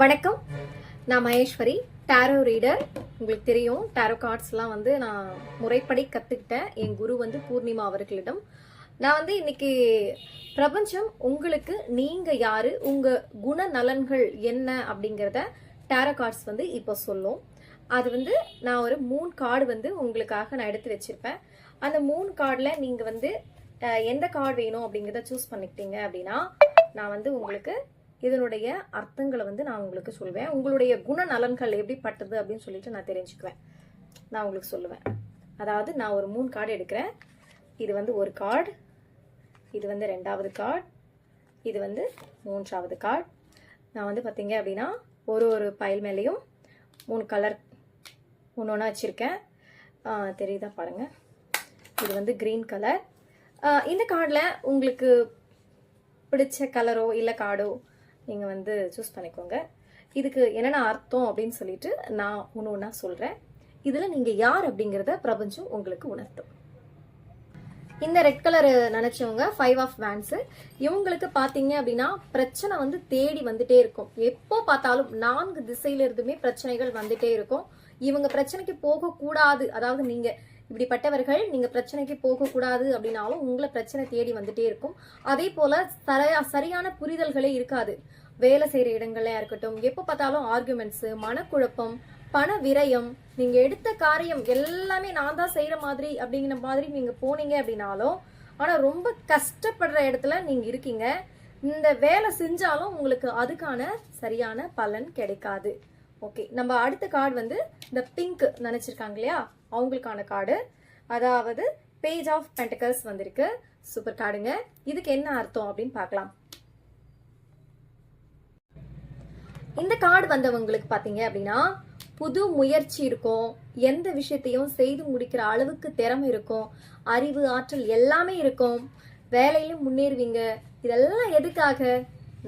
வணக்கம். நான் Maheswari. Tarot reader உங்களுக்கு தெரியும் டேரோ கார்ட்ஸ்லாம் வந்து நான் முறைப்படி கற்றுக்கிட்டேன் என் குரு வந்து பூர்ணிமா அவர்களிடம். நான் வந்து இன்னைக்கு பிரபஞ்சம் உங்களுக்கு நீங்கள் யாரு? உங்கள் குண நலன்கள் என்ன அப்படிங்கிறத டேரோ கார்ட்ஸ் வந்து இப்போ சொல்லும். அது வந்து நான் ஒரு மூணு கார்டு வந்து உங்களுக்காக நான் எடுத்து வச்சிருப்பேன். அந்த மூணு கார்டில் நீங்கள் வந்து எந்த கார்டு வேணும் அப்படிங்கிறத சூஸ் பண்ணிக்கிட்டீங்க அப்படின்னா நான் வந்து உங்களுக்கு இதனுடைய அர்த்தங்களை வந்து நான் உங்களுக்கு சொல்வேன். உங்களுடைய குணநலன்கள் எப்படிப்பட்டது அப்படின்னு சொல்லிட்டு நான் தெரிஞ்சுக்குவேன். நான் உங்களுக்கு சொல்லுவேன். அதாவது நான் ஒரு மூணு கார்டு எடுக்கிறேன். இது வந்து ஒரு கார்டு இது வந்து ரெண்டாவது கார்டு இது வந்து மூன்றாவது கார்டு நான் வந்து பார்த்தீங்க அப்படின்னா ஒரு ஒரு பைல் மேலேயும் மூணு கலர் ஒன்று ஒன்றா வச்சுருக்கேன். தெரியுதா பாருங்கள் இது வந்து க்ரீன் கலர் இந்த கார்டில் உங்களுக்கு பிடிச்ச கலரோ இல்லை கார்டோ நீங்கள் வந்து சூஸ் பண்ணிக்கோங்க. இதுக்கு என்னென்ன அர்த்தம் அப்படின்னு சொல்லிட்டு நான் ஒன்று ஒன்றா சொல்கிறேன் இதில் நீங்கள் யார் அப்படிங்கிறத பிரபஞ்சம் உங்களுக்கு உணர்த்தும். இந்த ரெட் கலர் நினைச்சவங்க ஃபைவ் ஆஃப் வேன்ஸு இவங்களுக்கு பார்த்தீங்க அப்படின்னா பிரச்சனை வந்து தேடி வந்துட்டே இருக்கும். எப்போ பார்த்தாலும் நான்கு திசையிலிருந்துமே பிரச்சனைகள் வந்துட்டே இருக்கும். இவங்க பிரச்சனைக்கு போகக்கூடாது. அதாவது நீங்கள் இப்படிப்பட்டவர்கள் நீங்க பிரச்சனைக்கு போகக்கூடாது அப்படின்னாலும் உங்களை பிரச்சனை தேடி வந்துட்டே இருக்கும். அதே போல சரியான புரிதல்களே இருக்காது. வேலை செய்யற இடங்கள்லயா இருக்கட்டும் எப்போ பார்த்தாலும் ஆர்குமெண்ட்ஸ் மனக்குழப்பம் பண விரயம் நீங்க எடுத்த காரியம் எல்லாமே நான் தான் செய்யற மாதிரி அப்படிங்கிற மாதிரி நீங்க போனீங்க அப்படின்னாலும் ஆனா ரொம்ப கஷ்டப்படுற இடத்துல நீங்க இருக்கீங்க. இந்த வேலை செஞ்சாலும் உங்களுக்கு அதுக்கான சரியான பலன் கிடைக்காது. ஓகே நம்ம அடுத்த கார்டு வந்து இந்த பிங்க் நினைச்சிருக்காங்க இல்லையா அவங்களுக்கான கார்டு அதாவது பேஜ் ஆஃப் பென்டகல்ஸ் வந்திருக்கு. சூப்பர் கார்டுங்க இதுக்கு என்ன அர்த்தம் அப்படின்னு பார்க்கலாம். இந்த கார்டு வந்தவங்களுக்கு பாத்தீங்க அப்படின்னா புது முயற்சி இருக்கும். எந்த விஷயத்தையும் செய்து முடிக்கிற அளவுக்கு திறமை இருக்கும். அறிவு ஆற்றல் எல்லாமே இருக்கும். வேலையிலும் முன்னேறுவீங்க. இதெல்லாம் எதுக்காக?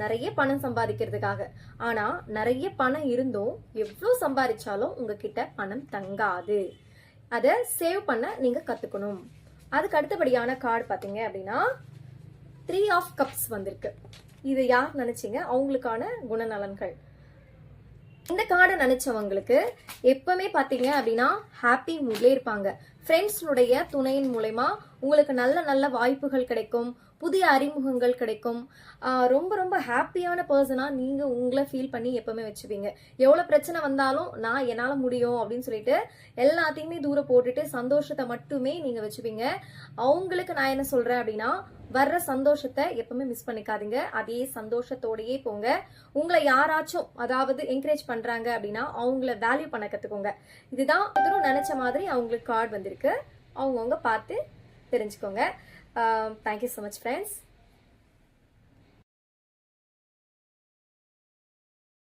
நிறைய பணம் சம்பாதிக்கிறதுக்காக. ஆனா நிறைய பணம் இருந்தும் எவ்வளோ சம்பாதிச்சாலும் உங்ககிட்ட பணம் தங்காது. அதை சேவ் பண்ண நீங்க கத்துக்கணும். அதுக்கு அடுத்தபடியான கார்டு பாத்தீங்க அப்படின்னா த்ரீ ஆஃப் கப்ஸ் வந்திருக்கு. இது யார் நினைச்சீங்க? அவங்களுக்கான குணநலன்கள். இந்த கார்டை நினைச்சவங்களுக்கு எப்பவுமே பாத்தீங்க அப்படின்னா ஹாப்பி மூட்லேயே இருப்பாங்க. ஃப்ரெண்ட்ஸ்னுடைய துணையின் மூலயமா உங்களுக்கு நல்ல நல்ல வாய்ப்புகள் கிடைக்கும். புதிய அறிமுகங்கள் கிடைக்கும். ரொம்ப ரொம்ப ஹாப்பியான பர்சனாக நீங்கள் உங்களை ஃபீல் பண்ணி எப்பவுமே வச்சுப்பீங்க. எவ்வளோ பிரச்சனை வந்தாலும் நான் என்னால் முடியும் அப்படின்னு சொல்லிட்டு எல்லாத்தையுமே தூரம் போட்டுட்டு சந்தோஷத்தை மட்டுமே நீங்கள் வச்சுப்பீங்க. அவங்களுக்கு நான் என்ன சொல்கிறேன் அப்படின்னா வர்ற சந்தோஷத்தை எப்பவுமே மிஸ் பண்ணிக்காதீங்க. அதே சந்தோஷத்தோடயே போங்க. உங்களை யாராச்சும் அதாவது என்கரேஜ் பண்ணுறாங்க அப்படின்னா அவங்கள வேல்யூ பண்ண கற்றுக்கோங்க இதுதான் நினச்ச மாதிரி அவங்களுக்கு கார்டு வந்திருக்கு. அவங்கவுங்க பார்த்து தெரிஞ்சுக்கோங்க. Thank you so much friends